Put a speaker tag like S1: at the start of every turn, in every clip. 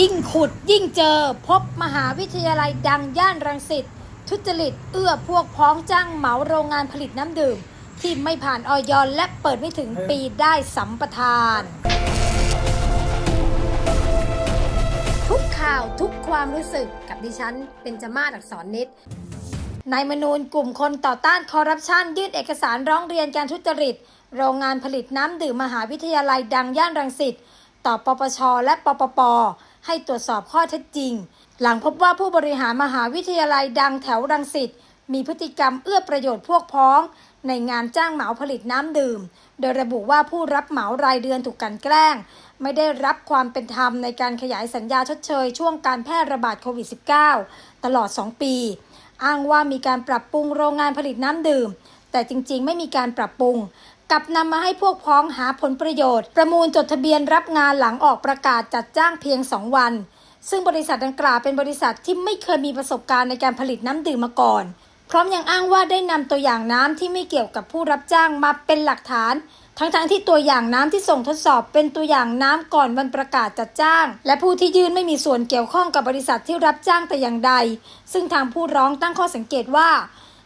S1: ยิ่งขุดยิ่งเจอพบมหาวิทยาลัยดังย่านรังสิตทุจริต เอื้อพวกพ้องจ้างเหมาโรงงานผลิตน้ำดื่ม ที่ไม่ผ่านออยและเปิดไม่ถึงปีได้สัมปทาน ทุกข่าวทุกความรู้สึกกับดิฉันเป็นจมาศอักษรนิดนายมนูนกลุ่มคนต่อต้านคอร์รัปชันยื่นเอกสารร้องเรียนการทุจริต โรงงานผลิตน้ำดื่มมหาวิทยาลัยดังย่านรังสิตต่อปปชและปปป ให้ตรวจสอบข้อเท็จจริง หลังพบว่าผู้บริหารมหาวิทยาลัยดังแถวรังสิตมีพฤติกรรมเอื้อประโยชน์พวกพ้อง ในงานจ้างเหมาผลิตน้ำดื่ม โดยระบุว่าผู้รับเหมารายเดือนถูกกันแกล้ง ไม่ได้รับความเป็นธรรมในการขยายสัญญาชดเชย ช่วงการแพร่ระบาดโควิด -19 ตลอด 2 ปี อ้างว่ามีการปรับปรุงโรงงานผลิตน้ำดื่ม แต่จริงๆ ไม่มีการปรับปรุง กลับนำมาให้พวกพ้องหาผลประโยชน์ ประมูลจดทะเบียนรับงานหลังออกประกาศจัดจ้างเพียง 2 วัน ซึ่งบริษัทดังกล่าวเป็นบริษัทที่ไม่เคยมีประสบการณ์ในการผลิตน้ำดื่มมาก่อน พร้อมยังอ้างว่าได้นำตัวอย่างน้ำที่ไม่เกี่ยวกับผู้รับจ้างมาเป็นหลักฐาน ทั้งๆที่ตัวอย่างน้ำที่ส่งทดสอบเป็นตัวอย่างน้ำก่อนวันประกาศจัดจ้าง และผู้ที่ยื่นไม่มีส่วนเกี่ยวข้องกับบริษัทที่รับจ้างแต่อย่างใด ซึ่งทางผู้ร้องตั้งข้อสังเกตว่า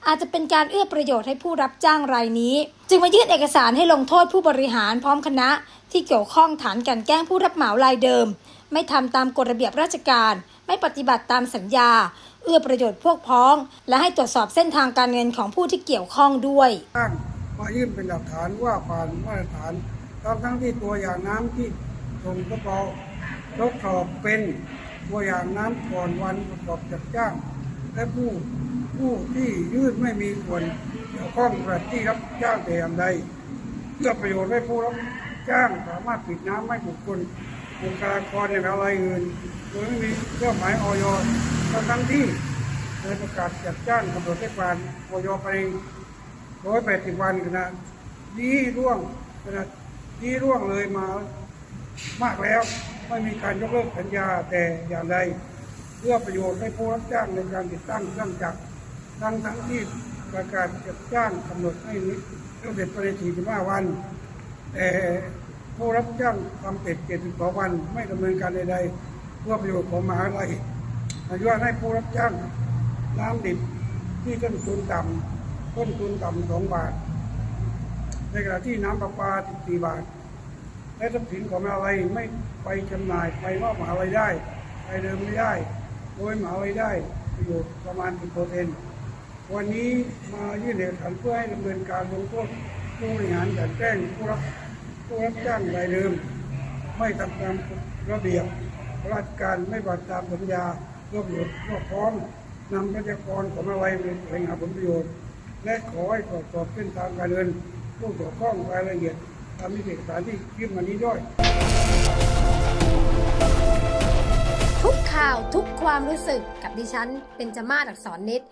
S1: อาจจะเป็นการเอื้อประโยชน์ให้ผู้รับจ้างรายนี้ จึงมายื่นเอกสารให้ลงโทษผู้บริหารพร้อมคณะ ที่เกี่ยวข้องฐานกันแกล้งผู้รับเหมารายเดิม ไม่ทำตามกฎระเบียบราชการ ไม่ปฏิบัติตามสัญญา เอื้อประโยชน์พวกพ้อง และให้ตรวจสอบเส้นทางการเงินของผู้ที่เกี่ยวข้องด้วย
S2: อ้างมายื่นเป็นหลักฐานว่าผ่านมาตรฐานทั้งทั้งที่ตัวอย่างน้ำที่ส่งทดสอบทดสอบเป็นตัวอย่างน้ำก่อนวันประกอบจัดจ้าง และผู้ ผู้ที่ยื่นไม่มีส่วนเกี่ยวข้องกับที่รับจ้างแต่อย่างใดเพื่อประโยชน์ให้ผู้รับจ้างสามารถปิดน้ำไม่บุคคลบุคลากรในอะไรอื่นโดยไม่มีเครื่องหมายออยทั้งที่เคยประกาศจัดจ้างกำหนดให้ผ่านออยไปร้อยแปดสิบวันขณะนี้ร่วงขณะนี้ร่วงเลยมามากแล้วไม่มีการยกเลิกสัญญาแต่อย่างใดเพื่อประโยชน์ให้ผู้รับจ้างในการติดตั้งเครื่องจักร ทั้งทั้งที่ประกาศจัดจ้างกำหนดให้นี้ต้องเสร็จภายใน45 วัน แต่ผู้รับจ้างทำเสร็จ72 วัน ไม่ดำเนินการใดๆเพื่อประโยชน์ของมหาลัยอนุญาตให้ผู้รับจ้างน้ำดิบที่ต้นทุนต่ำต้นทุนต่ำสองบาท ในขณะที่น้ำประปา14 บาท และทรัพย์สินของมหาลัยไม่ไปจำหน่ายไปมอบมหาลัยได้ ไปเดิมไม่ได้ โดยมหาลัยได้ประโยชน์ประมาณ10% วันนี้มายื่นเอกสารเพื่อให้ดำเนินการลงโทษผู้บริหารกลันแกล้งผู้รับผู้รับจ้างรายเดิม ไม่ทำตามระเบียบราชการไม่ปฏิบัติตามสัญญาเพื่อประโยชน์เพื่อพร้อมนำทรัพยากรของอะไรไปแสวงหาผลประโยชน์ และขอให้ตรวจสอบเส้นทางการเงินผู้เกี่ยวข้องรายละเอียดตามเอกสารที่ยื่นมานี้ด้วย
S1: ทุกข่าวทุกความรู้สึกกับดิฉันเป็นจมาศอักษรนิด